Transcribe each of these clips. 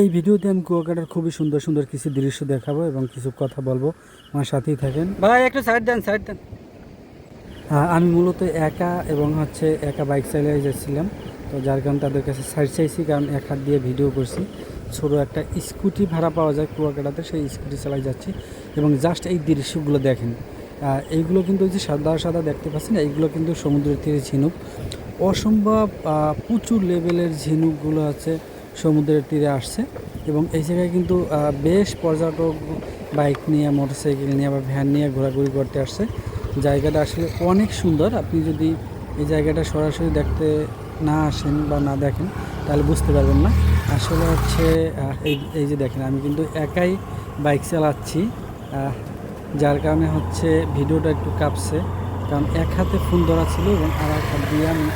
এই ভিডিওতে আমি কুয়াকাটার খুবই সুন্দর সুন্দর কিছু দৃশ্য দেখাবো এবং কিছু কথা বলব। আমার সাথেই থাকেন। ভাই একটু সাইড দেন সাইড দেন। আমি মূলত একা এবং হচ্ছে একা বাইক চালিয়ে যাচ্ছিলাম। তো যার কারণে তাদের কাছে সাইড চাইছি কারণ এক হাত দিয়ে ভিডিও করছি। ছোটো একটা স্কুটি ভাড়া পাওয়া যায় কুয়াকাটাতে সেই স্কুটি চালাই যাচ্ছি এবং জাস্ট এই দৃশ্যগুলো দেখেন। এইগুলো কিন্তু যে সাদা সাদা দেখতে পাচ্ছেন এইগুলো কিন্তু সমুদ্রের তীরে ঝিনুক। অসম্ভব প্রচুর লেভেলের ঝিনুকগুলো আছে। সমুদ্রের তীরে আসছে এবং এই জায়গায় কিন্তু বেশ পর্যটক বাইক নিয়ে, মোটরসাইকেল নিয়ে বা ভ্যান নিয়ে ঘোরাঘুরি করতে আসছে। জায়গাটা আসলে অনেক সুন্দর। আপনি যদি এই জায়গাটা সরাসরি দেখতে না আসেন বা না দেখেন, তাহলে বুঝতে পারবেন না। আসলে হচ্ছে এই এই যে দেখেন, আমি কিন্তু একাই বাইক চালাচ্ছি। যার কারণে হচ্ছে ভিডিওটা একটু কাঁপছে। কারণ এক হাতে ফোন ধরা ছিল এবং আর এক হাত দিয়ে আমি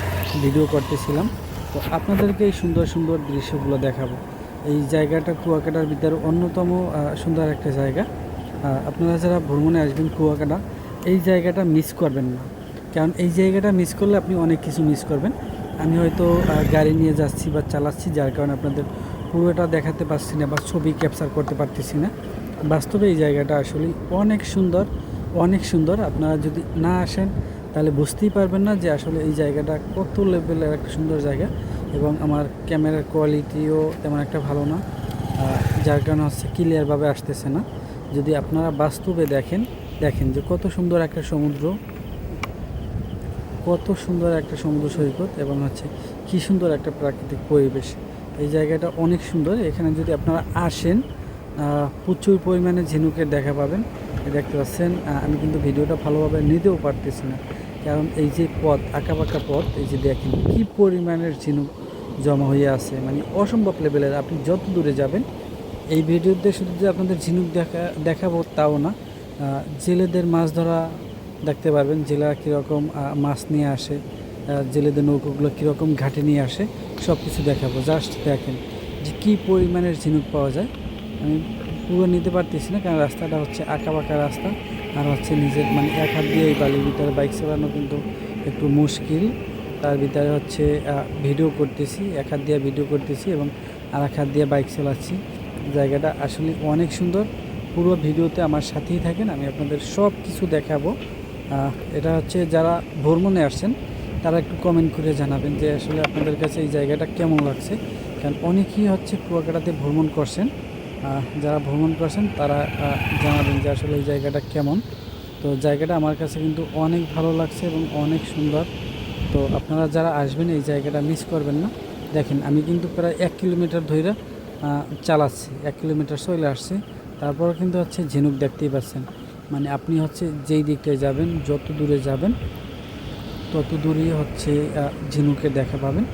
ভিডিও করতেছিলাম। তো আপনাদেরকে এই সুন্দর সুন্দর দৃশ্যগুলো দেখাবো। এই জায়গাটা কুয়াকাটার ভিতরে অন্যতম সুন্দর একটা জায়গা। আপনারা যারা ভ্রমণে আসবেন কুয়াকাটা, এই জায়গাটা মিস করবেন না। কারণ এই জায়গাটা মিস করলে আপনি অনেক কিছু মিস করবেন। আমি হয়তো গাড়ি নিয়ে যাচ্ছি বা চালাচ্ছি, যার কারণে আপনাদের পুরোটা দেখাতে পারছি না বা ছবি ক্যাপচার করতে পারতেছি না। বাস্তবে এই জায়গাটা আসলে অনেক সুন্দর অনেক সুন্দর। আপনারা যদি না আসেন তাহলে বুঝতেই পারবেন না যে আসলে এই জায়গাটা কত লেভেলের একটা সুন্দর জায়গা এবং আমার ক্যামেরার কোয়ালিটিও তেমন একটা ভালো না যার কারণে হচ্ছে ক্লিয়ারভাবে আসতেছে না। যদি আপনারা বাস্তবে দেখেন দেখেন যে কত সুন্দর একটা সমুদ্র, কত সুন্দর একটা সমুদ্র সৈকত এবং হচ্ছে কী সুন্দর একটা প্রাকৃতিক পরিবেশ। এই জায়গাটা অনেক সুন্দর। এখানে যদি আপনারা আসেন প্রচুর পরিমাণে ঝিনুকের দেখা পাবেন। দেখতে পাচ্ছেন আমি কিন্তু ভিডিওটা ভালোভাবে নিতেও পারতেছি না। কারণ এই যে পথ, আঁকাবাঁকা পথ, এই যে দেখেন কী পরিমাণের ঝিনুক জমা হয়ে আছে মানে অসম্ভব লেভেলের আপনি যত দূরে যাবেন, এই ভিডিওতে শুধু যে আপনাদের ঝিনুক দেখা, দেখাবো তাও না। জেলেদের মাছ ধরা দেখতে পারবেন, জেলেরা কীরকম মাছ নিয়ে আসে জেলেদের নৌকোগুলো কীরকম ঘাটে নিয়ে আসে সব কিছু দেখাবো। জাস্ট দেখেন যে কী পরিমাণের ঝিনুক পাওয়া যায়। আমি পুরো নিতে পারতেছি না, কারণ রাস্তাটা হচ্ছে আঁকা বাঁকা রাস্তা। আর হচ্ছে নিজের মানে এক হাত দিয়ে এই বালির ভিতরে বাইক চালানো কিন্তু একটু মুশকিল। তার ভিতরে হচ্ছে ভিডিও করতেছি, এক হাত দিয়ে ভিডিও করতেছি এবং আর এক হাত দিয়ে বাইক চালাচ্ছি। জায়গাটা আসলে অনেক সুন্দর। পুরো ভিডিওতে আমার সাথেই থাকেন, আমি আপনাদের সব কিছু দেখাবো এটা হচ্ছে যারা ভ্রমণে আসছেন, তারা একটু কমেন্ট করে জানাবেন যে আসলে আপনাদের কাছে এই জায়গাটা কেমন লাগছে। কারণ অনেকেই হচ্ছে কুয়াকাটাতে ভ্রমণ করছেন। যারা ভ্রমণ করছেন তারা জানাবেন যে আসলে এই জায়গাটা কেমন। তো জায়গাটা আমার কাছে কিন্তু অনেক ভালো লাগছে এবং অনেক সুন্দর। তো আপনারা যারা আসবেন এই জায়গাটা মিস করবেন না। দেখেন আমি কিন্তু প্রায় এক কিলোমিটার ধরে চালাচ্ছি এক কিলোমিটার চলে আসছে। তারপর কিন্তু হচ্ছে ঝিনুক দেখতেই পাচ্ছেন। মানে আপনি হচ্ছে যেই দিকটায় যাবেন যত দূরে যাবেন তত দূরেই হচ্ছে আহ, ঝিনুকের দেখা পাবেন।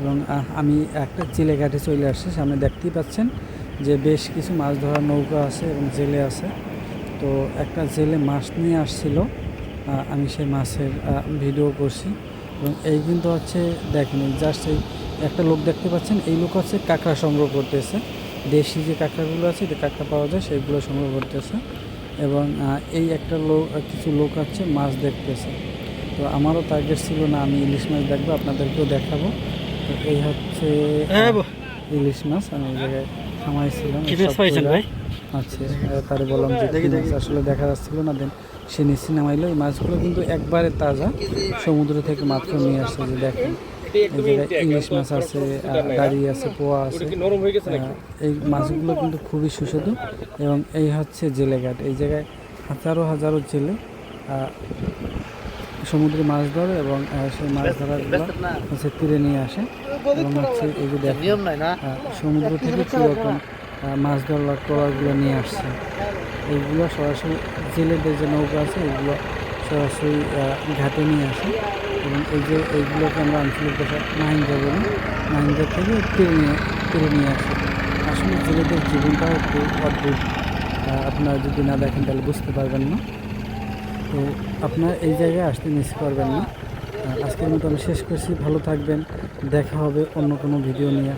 এবং আমি একটা চিলেঘাটে চলে আসছি সামনে দেখতেই পাচ্ছেন। যে বেশ কিছু মাছ ধরার নৌকা আছে এবং জেলে আছে। তো একটা জেলে মাছ নিয়ে আসছিল আমি সেই মাছের ভিডিও করছি। এবং এই কিন্তু হচ্ছে দেখেন জাস্ট এই একটা লোক দেখতে পাচ্ছেন এই লোক হচ্ছে কাঁকড়া সংগ্রহ করতেছে। দেশি যে কাঁকড়াগুলো আছে যে কাঁকড়া পাওয়া যায় সেইগুলো সংগ্রহ করতেছে। এবং এই একটা লোক কিছু লোক আছে মাছ দেখতেছে। তো আমারও টার্গেট ছিল না আমি ইলিশ মাছ দেখব আপনাদেরকেও দেখাবো। তো এই হচ্ছে হ্যাঁ, ইলিশ মাছ আমি জায়গায় কইরা। ভাই? আচ্ছা তারে বললাম যে। আসলে দেখা যাচ্ছিল না দেন সে নিচে নামাইলো এই মাছগুলো কিন্তু একবারে তাজা সমুদ্র থেকে মাত্র নিয়ে আসছে যে দেখেন ইলিশ মাছ আছে দাড়ি আছে পোয়া আছে নরম গেছে আহ, এই মাছগুলো কিন্তু খুবই সুস্বাদু এবং এই হচ্ছে জেলেঘাট এই জায়গায় হাজারো হাজারো জেলে সমুদ্রে মাছ ধরে এবং সেই মাছ ধরাগুলো হচ্ছে তীরে নিয়ে আসে। এবং হচ্ছে এই যে দেখেন সমুদ্র থেকে কীরকম মাছ ধরার ট্রলারগুলো নিয়ে আসছে। এইগুলো সরাসরি জেলেদের যে নৌকা আছে এইগুলো সরাসরি ঘাটে নিয়ে আসে। এবং এই যে এইগুলোকে আমরা আঞ্চলিক ভাষা মাহিন্দা বলি। মাহিন্দা থেকে তীরে নিয়ে তীরে নিয়ে আসে। আসলে জেলেদের জীবনটাও একটু অদ্ভুত। আপনারা যদি না দেখেন তাহলে বুঝতে পারবেন না। তো আপনার এই জায়গায় আসতে মিস করবেন না। আজকের মতো আমি শেষ করছি। ভালো থাকবেন। দেখা হবে অন্য কোনো ভিডিও নিয়ে।